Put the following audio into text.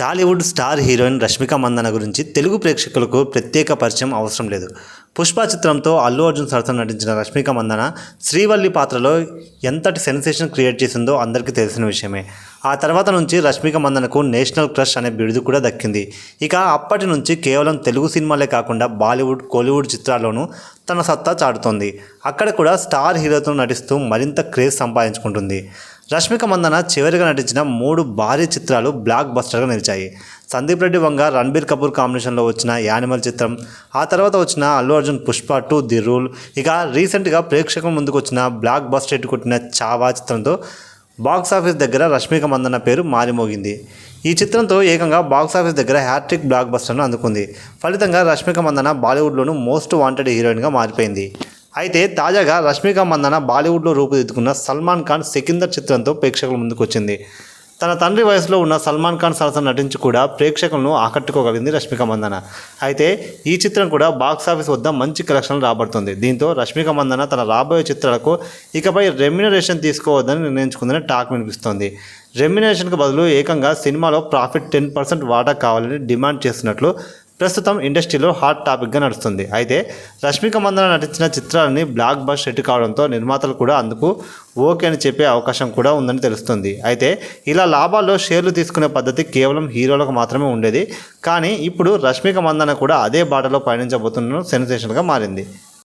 Tollywood star heroine Rashmika Mandanna గురించి తెలుగు ప్రేక్షకులకు ప్రత్యేక పరిచయం అవసరం లేదు. పుష్ప చిత్రంతో అల్లు అర్జున్ సరసన నటించిన రష్మిక మందన శ్రీవల్లి పాత్రలో ఎంతటి సెన్సేషన్ క్రియేట్ చేసిందో అందరికీ తెలిసిన విషయమే. ఆ తర్వాత నుంచి రష్మిక మందనకు నేషనల్ క్రష్ అనే బిరుదు కూడా దక్కింది. ఇక అప్పటి నుంచి కేవలం తెలుగు సినిమాలే కాకుండా బాలీవుడ్ కోలీవుడ్ చిత్రాల్లోనూ తన సత్తా చాటుతోంది. అక్కడ కూడా స్టార్ హీరోతో నటిస్తూ మరింత క్రేజ్ సంపాదించుకుంటుంది. రష్మిక మందన చివరిగా నటించిన మూడు భారీ చిత్రాలు బ్లాక్ బస్టర్గా నిలిచాయి. సందీప్ రెడ్డి వంగ రణబీర్ కపూర్ కాంబినేషన్లో వచ్చిన యానిమల్ చిత్రం ఆ తర్వాత వచ్చిన Allu Arjun Pushpa two the rule ఇక రీసెంట్గా ప్రేక్షకుల ముందుకు వచ్చిన బ్లాక్ బస్టర్ హిట్ కొట్టిన చావా చిత్రంతో బాక్స్ ఆఫీస్ దగ్గర రష్మిక మందన పేరు మారిమోగింది. ఈ చిత్రంతో ఏకంగా బాక్స్ ఆఫీస్ దగ్గర హ్యాట్రిక్ బ్లాక్ బస్టర్ను అందుకుంది. ఫలితంగా రష్మిక మందన బాలీవుడ్లోనూ మోస్ట్ వాంటెడ్ హీరోయిన్గా మారిపోయింది. అయితే తాజాగా రష్మిక మందన బాలీవుడ్లో రూపుదిద్దుకున్న సల్మాన్ ఖాన్ సికిందర్ చిత్రంతో ప్రేక్షకుల ముందుకు వచ్చింది. తన తండ్రి వయసులో ఉన్న సల్మాన్ ఖాన్ సరసన నటించి కూడా ప్రేక్షకులను ఆకట్టుకోగలిగింది రష్మిక మందన. అయితే ఈ చిత్రం కూడా బాక్స్ ఆఫీస్ వద్ద మంచి కలెక్షన్లు రాబడుతుంది. దీంతో రష్మిక మందన తన రాబోయే చిత్రాలకు ఇకపై రెమ్యునరేషన్ తీసుకోవద్దని నిర్ణయించుకుందని టాక్ వినిపిస్తోంది. రెమ్యునరేషన్కు బదులు ఏకంగా సినిమాలో ప్రాఫిట్ టెన్ పర్సెంట్ వాటా కావాలని డిమాండ్ చేస్తున్నట్లు ప్రస్తుతం ఇండస్ట్రీలో హాట్ టాపిక్గా నడుస్తుంది. అయితే రష్మిక మందన నటించిన చిత్రాలని బ్లాక్ బస్ హిట్ కావడంతో నిర్మాతలు కూడా అందుకు ఓకే అని చెప్పే అవకాశం కూడా ఉందని తెలుస్తుంది. అయితే ఇలా లాభాల్లో షేర్లు తీసుకునే పద్ధతి కేవలం హీరోలకు మాత్రమే ఉండేది. కానీ ఇప్పుడు రష్మిక మందన కూడా అదే బాటలో పయనించబోతున్న సెన్సేషన్గా మారింది.